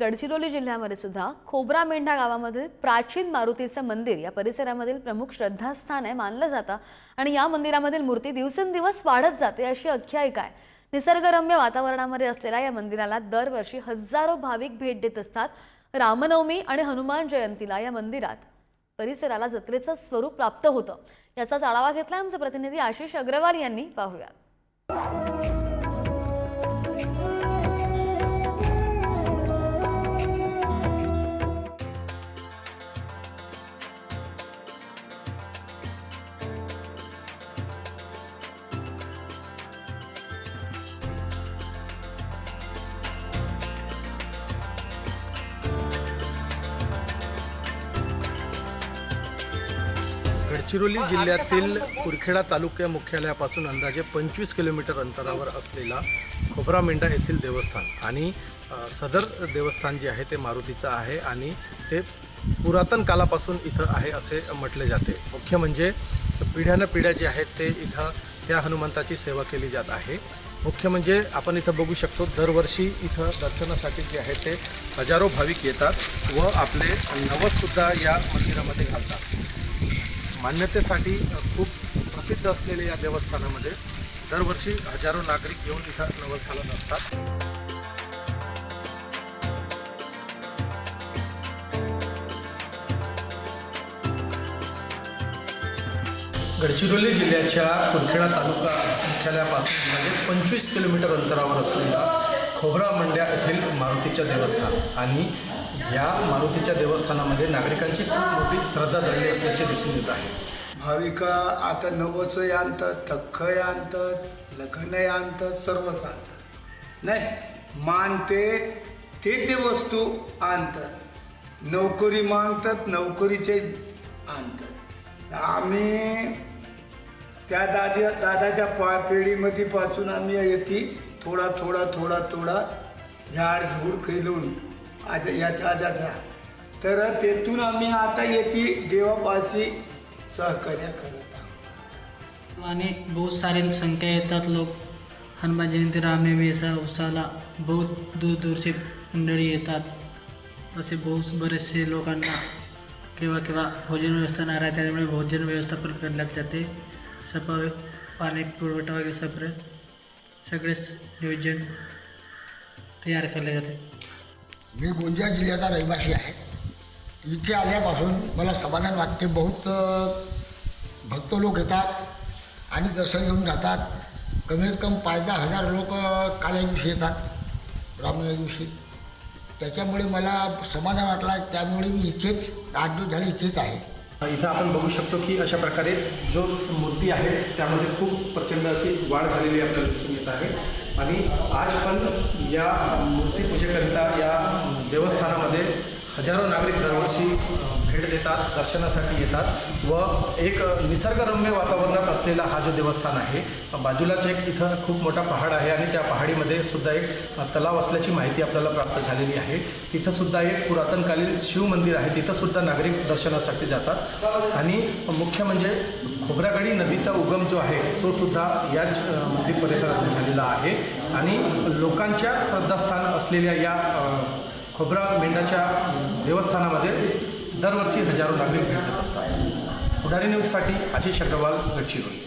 गडचिरोली जिल्ह्यामध्ये सुद्धा खोबरा मेंढा गावामधील प्राचीन मारुतीचं मंदिर या परिसरामधील प्रमुख श्रद्धास्थान आहे मानलं जातं. आणि या मंदिरामधील मूर्ती दिवसेंदिवस वाढत जाते अशी आख्यायिका आहे. निसर्गरम्य वातावरणामध्ये असलेल्या या मंदिराला दरवर्षी हजारो भाविक भेट देत असतात. रामनवमी आणि हनुमान जयंतीला या मंदिरात परिसराला जत्रेचं स्वरूप प्राप्त होतं. याचाच आढावा घेतला आमचे प्रतिनिधी आशिष अग्रवाल यांनी. पाहूयात. गडचिरोली जिल्ह्यातील कुरखेडा तालुक्या मुख्यालयापासून अंदाजे पंचवीस किलोमीटर अंतरावर असलेला खोबरा मेंढा येथील देवस्थान आणि सदर देवस्थान जे आहे ते मारुतीचं आहे आणि ते पुरातन कालापासून इथं आहे असे म्हटले जाते. मुख्य म्हणजे पिढ्यानं पिढ्या जे आहेत ते इथं त्या हनुमंताची सेवा केली जात आहे. मुख्य म्हणजे आपण इथं बघू शकतो दरवर्षी इथं दर्शनासाठी जे आहे ते हजारो भाविक येतात व आपले नवससुद्धा या मंदिरामध्ये घालतात. मान्यतेसाठी खूप प्रसिद्ध असलेल्या या देवस्थानामध्ये दरवर्षी हजारो नागरिक येऊन इथं नवस घालत असतात. गडचिरोली जिल्ह्याच्या कुरखेडा तालुका मुख्यालयापासून म्हणजे पंचवीस किलोमीटर अंतरावर असलेला खोबरा मंड्या येथील मारुतीच्या देवस्थान आणि या मारुतीच्या देवस्थानामध्ये नागरिकांची खूप मोठी श्रद्धा झाली असल्याचे दिसून येत आहे. भाविक आता नवसही आणतात थक्कही आणतात लग्नही आणतात सर्वच आणतात नाही मानते ते ते वस्तू आणतात. नोकरी मागतात नोकरीचे आणतात. आम्ही त्या दादा दादाच्या पा पिढीमध्ये पासून आम्ही येते थोडा थोडा थोडा थोडा झाड झूड खेळून. आज याच्या आजाचा. तर तेथून आम्ही आता येते देवापाशी सहकार्य करत आहोत. आणि बहुत सारे संख्या येतात लोक. हनुमान जयंती रामनवमी असा उत्साहाला बहुत दूर दूरचे मंडळी येतात. असे बहुत बरेचसे लोकांना केव्हा केव्हा भोजन व्यवस्था नाही राहते त्यामुळे भोजन व्यवस्था पण करण्यात जाते. सपा पाणी पुरवठा वगैरे सगळे सगळेच नियोजन तयार केले जाते. मी गोंदिया जिल्ह्याचा रहिवासी आहे. इथे आल्यापासून मला समाधान वाटते. बहुत भक्त लोक येतात आणि दर्शन घेऊन जातात. कमीत कमी पाच दहा हजार लोक काल्या दिवशी येतात. रामनवमी दिवशी. त्याच्यामुळे मला समाधान वाटला. त्यामुळे मी इथेच आठ दिवस झाले इथेच आहे. इथं आपण बघू शकतो की अशा प्रकारे जो मूर्ती आहे त्यामध्ये खूप प्रचंड अशी वाढ झालेली आपल्याला दिसून येत आहे. आणि आज पण या मूर्तीपूजेकरिता या हजारो नागरिक दरवर्षी भेट देतात दर्शनासाठी येतात व एक निसर्गरम्य वातावरणात असलेला हा जो देवस्थान आहे बाजूलाच एक इथं खूप मोठा पहाड आहे आणि त्या पहाडीमध्ये सुद्धा एक तलाव असल्याची माहिती आपल्याला प्राप्त झालेली आहे. तिथं सुद्धा एक पुरातनकालीन शिवमंदिर आहे तिथं सुद्धा नागरिक दर्शनासाठी जातात. आणि मुख्य म्हणजे खोबरागडी नदीचा उगम जो आहे तो सुद्धा याच मंदिर परिसरातून झालेला आहे. आणि लोकांच्या श्रद्धास्थान असलेल्या या खोबरा मेंढाच्या देवस्थानामध्ये दरवर्षी हजारो नागरिक भेट देत असतात. पुढारी न्यूजसाठी आशिष अग्रवाल गडचिरोली.